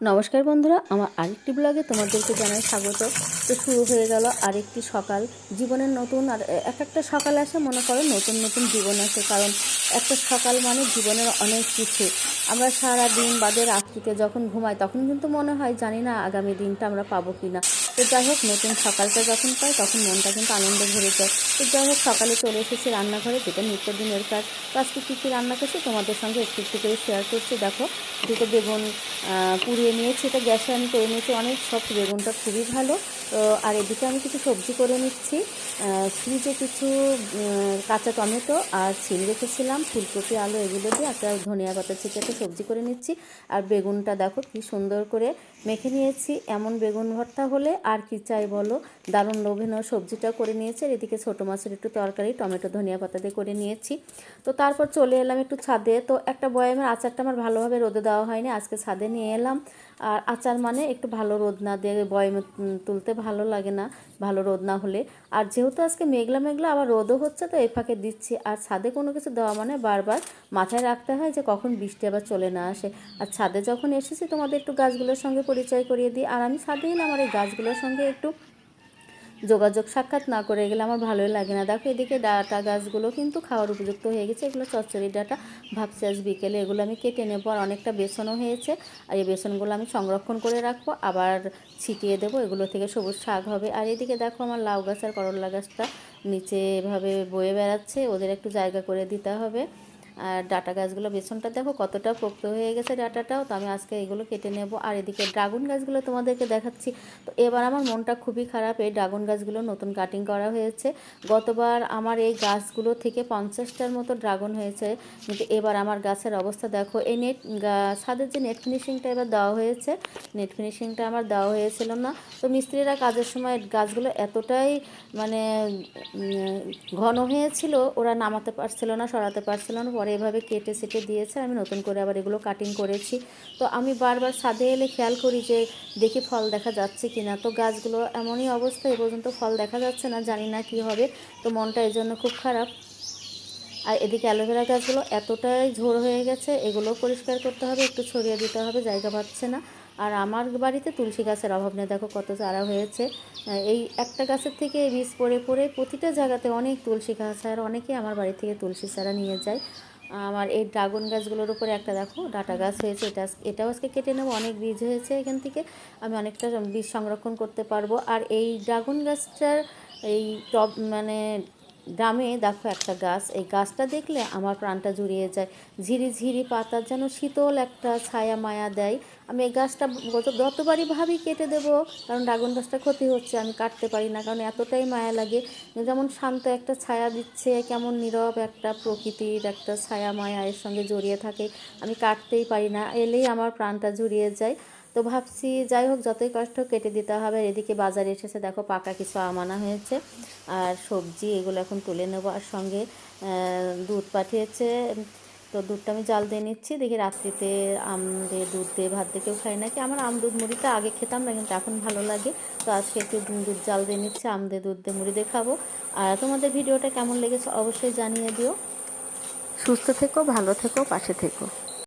নমস্কার বন্ধুরা, আমার আরেকটি ব্লগে তোমাদেরকে জানাই স্বাগত। তো শুরু হয়ে গেল আরেকটি সকাল, জীবনের নতুন আর এক একটা সকাল আসে, মনে করো নতুন নতুন জীবন আসে, কারণ একটা সকাল মানে জীবনের অনেক কিছু। আমরা সারা দিন বাদে রাত্রিতে যখন ঘুমাই, তখন কিন্তু মনে হয় জানি না আগামী দিনটা আমরা পাবো কি না তো যাই হোক, নতুন সকালটা যখন পাই, তখন মনটা কিন্তু আনন্দে ভরে যায়। তো যাই হোক, সকালে চলে এসেছি রান্নাঘরে, যেটা নিত্যদিনের কাজ। তো আজকে কী কী রান্না করছি, তোমাদের সঙ্গে একটু একটু করে শেয়ার করছি। দেখো, দুটো বেগুন পুড়িয়ে নিয়েছি, এটা গ্যাসে আমি করে নিয়েছি অনেক সফট বেগুনটা খুবই ভালো। তো, আর এদিকে আমি কিছু সবজি করে নিচ্ছি। ফ্রিজে কিছু কাঁচা টমেটো আর ছিল রেখেছিলাম, ফুলকপি, আলু এগুলো দিয়ে, একটা ধনিয়া পাতা ছিটে একটা সবজি করে নিচ্ছি। আর বেগুনটা দেখো, কি সুন্দর করে মেখে নিয়েছি। এমন বেগুন ভর্তা হলে আর কি চাই বলো? দারুণ লোভনীয় সবজিটা করে নিয়েছি আর এদিকে ছোটো মাছের একটু তরকারি, টমেটো, ধনিয়া পাতা দিয়ে করে নিয়েছি। তো তারপর চলে এলাম একটু ছাদে। তো একটা বয়ামের আচারটা আমার ভালোভাবে রোদে দেওয়া হয়নি, আজকে ছাদে নিয়ে এলাম। আর আচার মানে একটু ভালো রোদ না দিয়ে বয়ামে তুলতে ভালো লাগে না, ভালো রোদ না হলে। আর যেহেতু আজকে মেঘলা মেঘলা, আবার রোদও হচ্ছে, তো এ ফাঁকে দিচ্ছি। আর ছাদে কোনো কিছু দেওয়া মানে বারবার মাথায় রাখতে হয় যে কখন বৃষ্টি আবার চলে না আসে। আর ছাদে যখন এসেছি, তোমাদের একটু গাছগুলোর সঙ্গে পরিচয় করিয়ে দিই। আর আমি ছাদে এলাম আর এই গাছগুলোর সঙ্গে একটু যোগাযোগ সাক্ষাৎ না করে গেলে আমার ভালোই লাগে না। দেখো এদিকে ডাটা গাছগুলো কিন্তু খাওয়ার উপযুক্ত হয়ে গেছে। এগুলো চচ্চড়ি ডাটা, ভাবছি আজ বিকেলে এগুলো আমি কেটে নেব। আর অনেকটা বেসনও হয়েছে। আর এই বেসনগুলো আমি সংরক্ষণ করে রাখব। আবার ছিটিয়ে দেবো। এগুলো থেকে সবুজ শাক হবে। আর এদিকে দেখো আমার লাউ গাছ আর করলা গাছটা নিচে এভাবে বয়ে বেড়াচ্ছে। ওদের একটু জায়গা করে দিতে হবে। আর ডাটা গাছগুলো বেসনটা দেখো কতটা পোক্ত হয়ে গেছে ডাটাটাও, তো আমি আজকে এগুলো কেটে নেব। আর এদিকে ড্রাগন গাছগুলো তোমাদেরকে দেখাচ্ছি। তো এবার আমার মনটা খুবই খারাপ, এই ড্রাগন গাছগুলো নতুন কাটিং করা হয়েছে। গতবার আমার এই গাছগুলো থেকে পঞ্চাশটার মতো ড্রাগন হয়েছে। কিন্তু এবার আমার গাছের অবস্থা দেখো, এই নেট ছাদের যে নেট ফিনিশিংটা এবার দেওয়া হয়েছে নেট ফিনিশিংটা আমার দেওয়া হয়েছিল না। তো মিস্ত্রিরা কাজের সময় গাছগুলো এতটাই মানে ঘন হয়েছিল, ওরা নামাতে পারছিল না, সরাতে পারছিল না পরে এভাবে কেটে সেটে দিয়েছে, আমি নতুন করে আবার এগুলো কাটিং করেছি। তো আমি বারবার ছাদে এলে খেয়াল করি যে দেখি ফল দেখা যাচ্ছে কি না তো গাছগুলো এমনই অবস্থা, এ পর্যন্ত ফল দেখা যাচ্ছে না, জানি না কি হবে। তো মনটা এই জন্য খুব খারাপ। আর এদিকে অ্যালোভেরা গাছগুলো এতটাই ঝোড় হয়ে গেছে এগুলো পরিষ্কার করতে হবে, একটু ছড়িয়ে দিতে হবে, জায়গা পাচ্ছে না। আর আমার বাড়িতে তুলসী গাছের অভাব নেই, দেখো কত চারা হয়েছে। এই একটা গাছের থেকে বীজ পড়ে পড়ে প্রতিটা জায়গাতে অনেক তুলসী গাছ, আর অনেকেই আমার বাড়ি থেকে তুলসী চারা নিয়ে যায়। আমার এই ড্রাগন গাছগুলোর উপরে একটা দেখো ডাটা গাছ হয়েছে, এটা এটাও আজকে কেটে নেব, অনেক বীজ হয়েছে এখান থেকে, আমি অনেকটা বীজ সংরক্ষণ করতে পারব। আর এই ড্রাগন গাছটার এই টপ মানে গ্রামে দেখো একটা গাছ, এই গাছটা দেখলে আমার প্রাণটা জুড়িয়ে যায়। ঝিরি ঝিরি পাতার যেন শীতল একটা ছায়া মায়া দেয়। আমি এই গাছটা গত যতবারই ভাবি কেটে দেবো, কারণ ড্রাগন গাছটা ক্ষতি হচ্ছে, আমি কাটতে পারি না, কারণ এতটাই মায়া লাগে। যেমন শান্ত একটা ছায়া দিচ্ছে, কেমন নীরব একটা প্রকৃতির একটা ছায়া মায়া এর সঙ্গে জড়িয়ে থাকে, আমি কাটতেই পারি না, এলেই আমার প্রাণটা জুড়িয়ে যায়। তো ভাবছি যাই হোক, যতই কষ্ট কেটে দিতে হবে। এদিকে বাজারে এসেছে, দেখো পাকা কিছু আমানা হয়েছে। আর সবজি এগুলো এখন তুলে নেব। আর সঙ্গে দুধ পাঠিয়েছে। তো দুধটা আমি জাল দিয়ে নিচ্ছি। দেখি রাত্রিতে আম দিয়ে দুধ দিয়ে ভাত দিয়ে কেউ খাই নাকি? আমার আম দুধ মুড়িটা আগে খেতাম না, কিন্তু এখন ভালো লাগে। তো আজকে একটু দুধ জাল দিয়ে নিচ্ছি, আম দিয়ে দুধ দিয়ে মুড়ি দিয়ে খাব। আর তোমাদের ভিডিওটা কেমন লেগেছে অবশ্যই জানিয়ে দিও। সুস্থ থেকো, ভালো থেকো, পাশে থেকো।